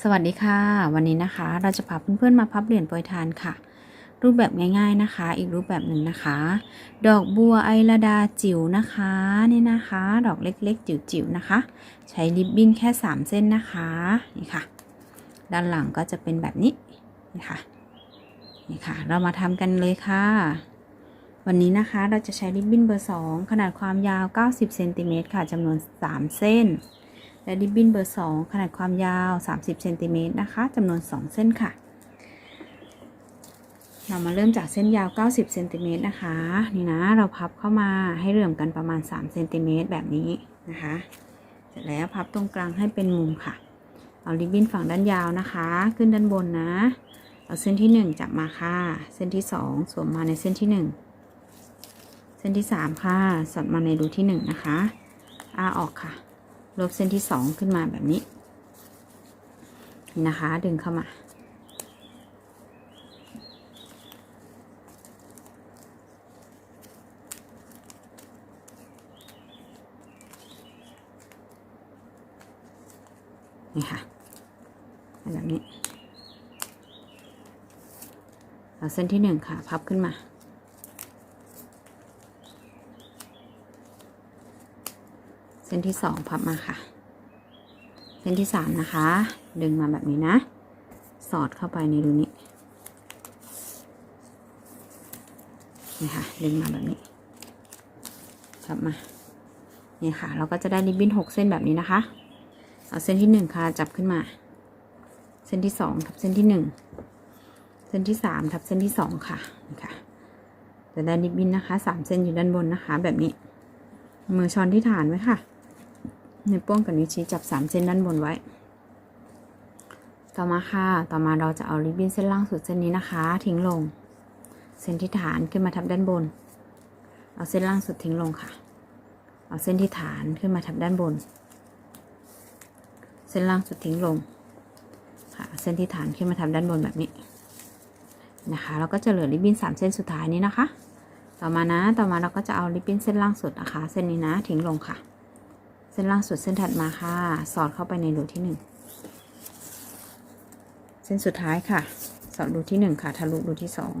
สวัสดีค่ะ วันนี้นะคะ เราจะพาเพื่อนๆมาพับเหรียญโปรยทานค่ะ รูปแบบง่ายๆนะคะ อีกรูปแบบหนึ่งนะคะ ดอกบัวไอระดาจิ๋วนะคะนี่นะคะ ดอกเล็กๆ จิ๋วๆนะคะ ใช้ริบบิ้นแค่ 3 เส้นนะคะนี่ค่ะ ด้านหลังก็จะเป็นแบบนี้นี่ค่ะนี่ค่ะ เรามาทำกันเลยค่ะ วันนี้นะคะเราจะใช้ริบบิ้นเบอร์ 2 ขนาดความยาว 90เซนติเมตรค่ะจำนวน 3 เส้น และริบบิ้นเบอร์ 2 ขนาดความยาว 30เซนติเมตรนะคะจำนวน 2 เส้นค่ะ เรามาเริ่มจากเส้นยาว 90เซนติเมตรนะคะ นี่นะ เราพับเข้ามาให้เหลื่อมกันประมาณ3เซนติเมตรแบบนี้นะคะ เสร็จแล้วพับตรงกลางให้เป็นมุมค่ะ เอาริบบิ้นฝั่งด้านยาวนะคะ ขึ้นด้านบนนะ เอาเส้นที่ 1 จับมาค่ะ เส้นที่ 2 สวมมาในเส้นที่ 1เส้นที่ 3 ค่ะ สอดมาในรูที่ 1 นะคะอ้าออกค่ะ ลบเส้นที่สองขึ้นมาแบบนี้ นะคะ ดึงเข้ามานี่ค่ะแบบนี้ เอาเส้นที่หนึ่งค่ะ พับขึ้นมา ส้นที่สองพับมาค่ะ เส้นที่สามนะคะ ดึงมาแบบนี้นะ สอดเข้าไปในรูนี้นี่ค่ะ ดึงมาแบบนี้พับมา นี่ค่ะ เราก็จะได้ริบบิ้นหกเส้นแบบนี้นะคะ เอาเส้นที่หนึ่งค่ะ จับขึ้นมา เส้นที่สองทับเส้นที่หนึ่ง เส้นที่สามทับเส้นที่สองค่ะ นี่ค่ะ จะได้ริบบิ้นนะคะสามเส้นอยู่ด้านบนนะคะ แบบนี้มือช้อนที่ฐานไว้ค่ะ นวโป้งกับนิ้วชี้จับสามเส้นด้านบนไว้ ต่อมาค่ะ ต่อมาเราจะเอาริบบิ้นเส้นล่างสุดเส้นนี้นะคะ ทิ้งลง เส้นที่ฐานขึ้นมาทับด้านบน เอาเส้นล่างสุดทิ้งลงค่ะ เอาเส้นที่ฐานขึ้นมาทับด้านบน เส้นล่างสุดทิ้งลง ค่ะ เส้นที่ฐานขึ้นมาทับด้านบนแบบนี้ นะคะเราก็จะเหลือริบบิ้นสามเส้นสุดท้ายนี้นะคะ ต่อมานะ ต่อมาเราก็จะเอาริบบิ้นเส้นล่างสุดนะคะ เส้นนี้นะ ทิ้งลงค่ะ เส้นล่างสุดเส้นถัดมาค่ะ สอดเข้าไปในรูที่หนึ่งเส้นสุดท้ายค่ะ สอดรูที่หนึ่งค่ะ ทะลุรูที่สอง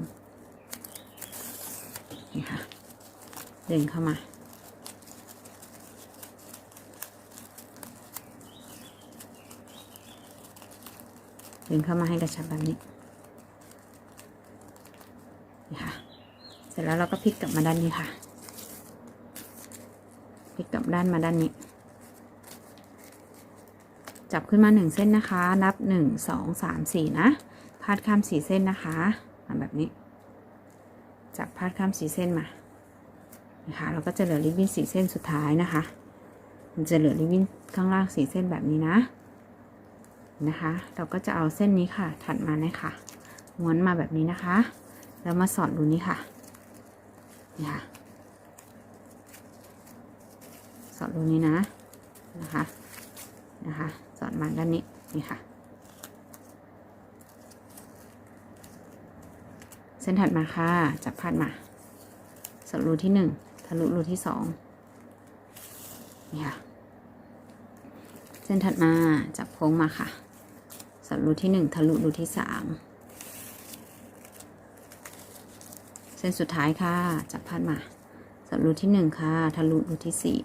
นี่ค่ะ ดึงเข้ามา ดึงเข้ามาให้กระชับแบบนี้นี่ค่ะ เสร็จแล้วเราก็พลิกกลับมาด้านนี้ค่ะ พลิกกลับด้านมาด้านนี้ จับขึ้นมาหนึ่งเส้นนะคะ นับหนึ่งสองสามสี่นะ พาดข้ามสี่เส้นนะคะมาแบบนี้ จับพาดข้ามสี่เส้นมานะคะเราก็จะเหลือริบบิ้นสี่เส้นสุดท้ายนะคะ มันจะเหลือริบบิ้นข้างล่างสี่เส้นแบบนี้นะนะคะ เราก็จะเอาเส้นนี้ค่ะ ถัดมาเนี่ยค่ะม้วนมาแบบนี้นะคะ แล้วมาสอดรูนี้ค่ะนี่ค่ะ สอดรูนี้นะนะคะนะคะ สอดมาด้านนี้นี่ค่ะ เส้นถัดมาค่ะ จับพาดมาสอดรูที่หนึ่งทะลุรูที่สองนี่ค่ะ เส้นถัดมาจับโค้งมาค่ะสอดรูที่หนึ่งทะลุรูที่สามเส้นสุดท้ายค่ะ จับพาดมาสอดรูที่หนึ่งค่ะ ทะลุรูที่สี่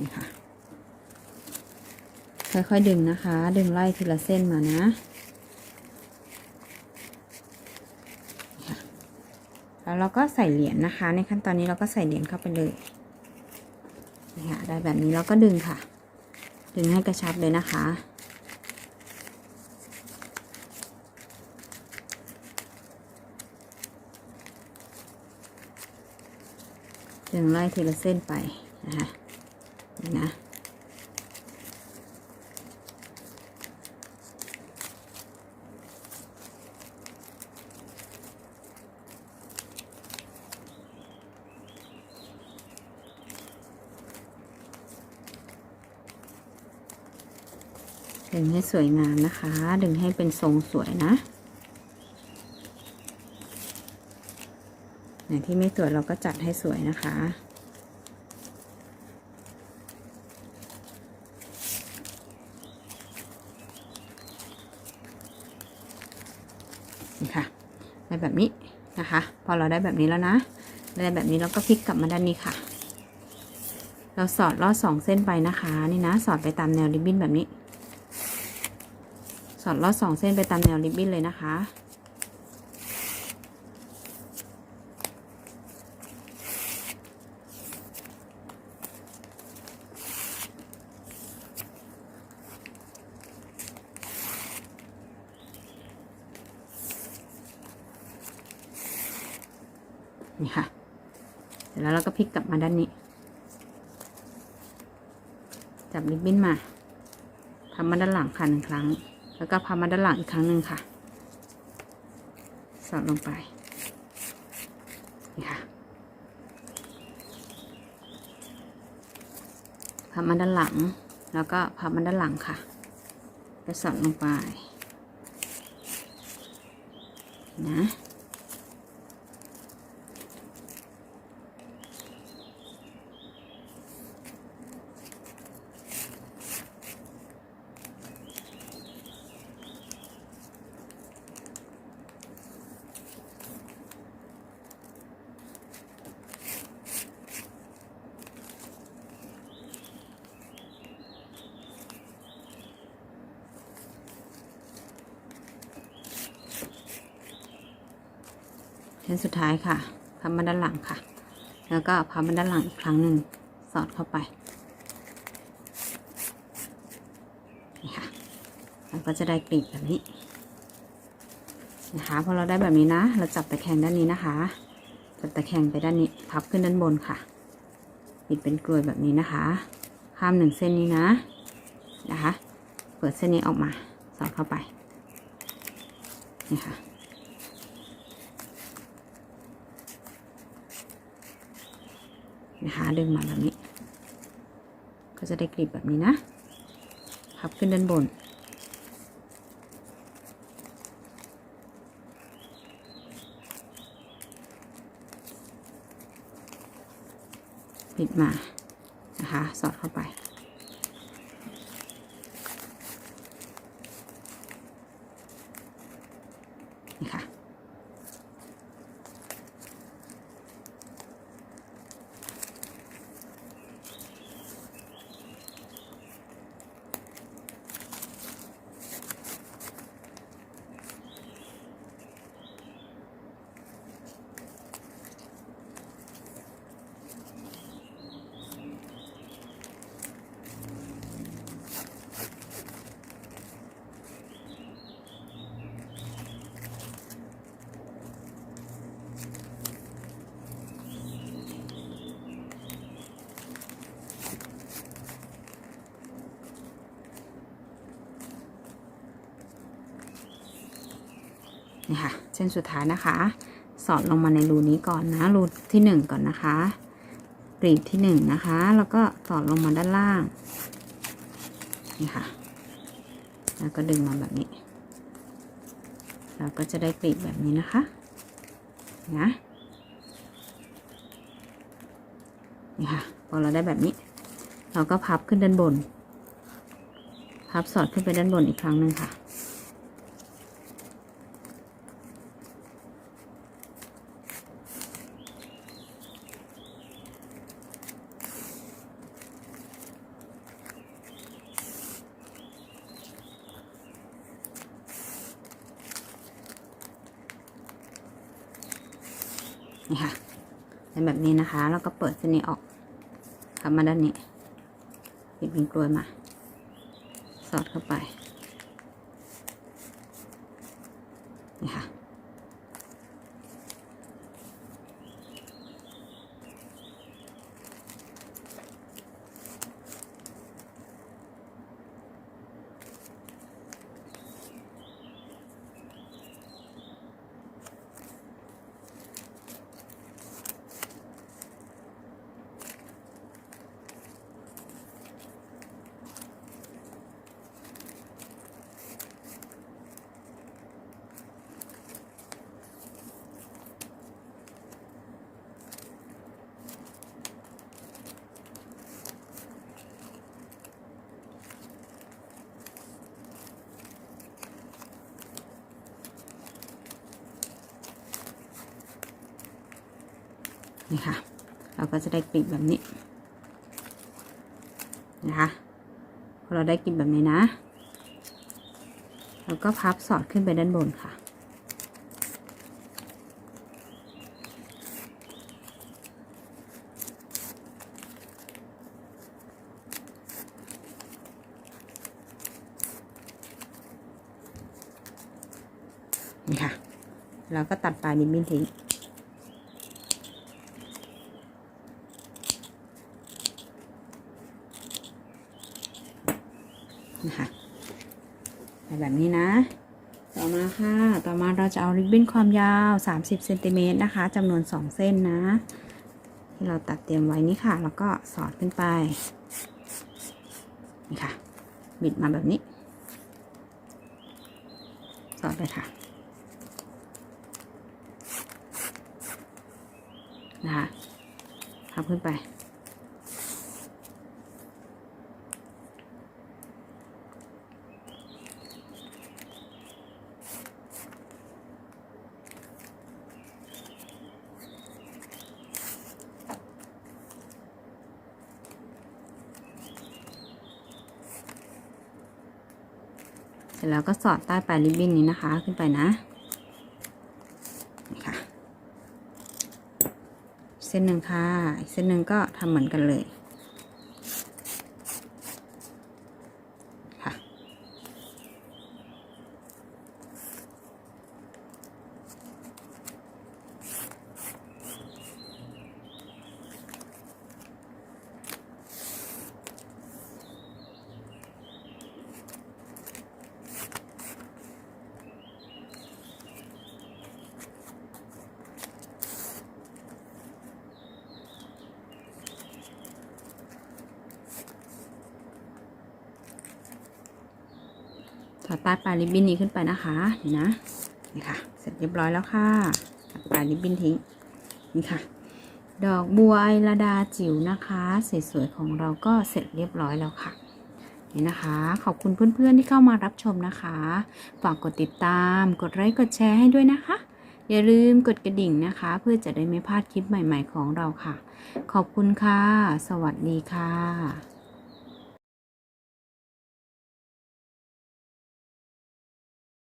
นี่ค่ะ ค่อยๆดึงนะคะ ดึงไล่ทีละเส้นมานะแล้วเราก็ใส่เหรียญนะคะ ในขั้นตอนนี้เราก็ใส่เหรียญเข้าไปเลยนี่ค่ะได้แบบนี้เราก็ดึงค่ะ ดึงให้กระชับเลยนะคะ ดึงไล่ทีละเส้นไปนะคะนี่นะ ดึงให้สวยงามนะคะ ดึงให้เป็นทรงสวยนะไหนที่ไม่สวยเราก็จัดให้สวยนะคะ นี่ค่ะ ได้แบบนี้นะคะ พอเราได้แบบนี้แล้วนะได้แบบนี้เราก็พลิกกลับมาด้านนี้ค่ะ เราสอดลอดสองเส้นไปนะคะ นี่นะ สอดไปตามแนวริบบิ้นแบบนี้ สอดลอดสองเส้นไปตามแนวริบบิ้นเลยนะคะ นี่ค่ะ เสร็จแล้วเราก็พลิกกลับมาด้านนี้ จับริบบิ้นมาพับมาด้านหลังค่ะหนึ่งครั้ง แล้วก็พับมาด้านหลังอีกครั้งหนึ่งค่ะ สอดลงไป นี่ค่ะพับมาด้านหลัง แล้วก็พับมาด้านหลังค่ะไปสอดลงไป นะ นสุดท้ายค่ะพับมาด้านหลังค่ะ แล้วก็พับมาด้านหลังอีกครั้งหนึ่งสอดเข้าไปนี่ค่ะเราก็จะได้กลีบแบบนี้นะคะพอเราได้แบบนี้นะ เราจับตะแคงด้านนี้นะคะ จับตะแคงไปด้านนี้พับขึ้นด้านบนค่ะปิดเป็นกลวยแบบนี้นะคะ ข้ามหนึ่งเส้นนี้นะนะคะ เปิดเส้นนี้ออกมาสอดเข้าไปนี่ค่ะ นะคะ ดึงมาแบบนี้ ก็จะได้กลีบแบบนี้นะพับขึ้นด้านบน ปิดมา นะคะ สอดเข้าไปนี่ค่ะ นี่ค่ะ เส้นสุดท้ายนะคะ สอดลงมาในรูนี้ก่อนนะ รูที่หนึ่งก่อนนะคะกรีดที่หนึ่งนะคะ แล้วก็สอดลงมาด้านล่าง นี่ค่ะ แล้วก็ดึงมาแบบนี้ เราก็จะได้กรีดแบบนี้นะคะ นะนี่ค่ะ พอเราได้แบบนี้ เราก็พับขึ้นด้านบน พับสอดขึ้นไปด้านบนอีกครั้งหนึ่งค่ะ นี่ค่ะ เป็นแบบนี้นะคะ แล้วก็เปิดเส้นนี้ออกกลับมาด้านนี้ปิดเป็นกลวยมา สอดเข้าไปนี่ค่ะ น นี่ค่ะ เราก็จะได้กลีบแบบนี้นะคะพอเราได้กลีบแบบนี้นะแล้วก็พับสอดขึ้นไปด้านบนค่ะ นี่ค่ะแล้วก็ตัดปลายริบบิ้นทิ้ง นะคะแบบนี้นะ ต่อมาค่ะ ต่อมาเราจะเอาริบบิ้นความยาว 30เซนติเมตรนะคะจำนวน 2 เส้นนะ ที่เราตัดเตรียมไว้นี่ค่ะ แล้วก็สอดขึ้นไปนี่ค่ะ บิดมาแบบนี้ สอดเลยค่ะนะคะพับขึ้นไป แล้วก็สอดใต้ปลายริบบิ้นนี้นะคะขึ้นไปนะนี่ค่ะ เส้นหนึ่งค่ะ อีกเส้นหนึ่งก็ทำเหมือนกันเลย ถอดใต้ปลายริบบิ้นนี้ขึ้นไปนะคะนี่นะนี่ค่ะ เสร็จเรียบร้อยแล้วค่ะ ตัดปลายริบบิ้นทิ้งนี่ค่ะ ดอกบัวไอระดาจิ๋วนะคะสวยๆของเราก็เสร็จเรียบร้อยแล้วค่ะนี่นะคะ ขอบคุณเพื่อนๆที่เข้ามารับชมนะคะ ฝากกดติดตาม กดไลค์กดแชร์ให้ด้วยนะคะ อย่าลืมกดกระดิ่งนะคะ เพื่อจะได้ไม่พลาดคลิปใหม่ๆของเราค่ะ ขอบคุณค่ะ สวัสดีค่ะ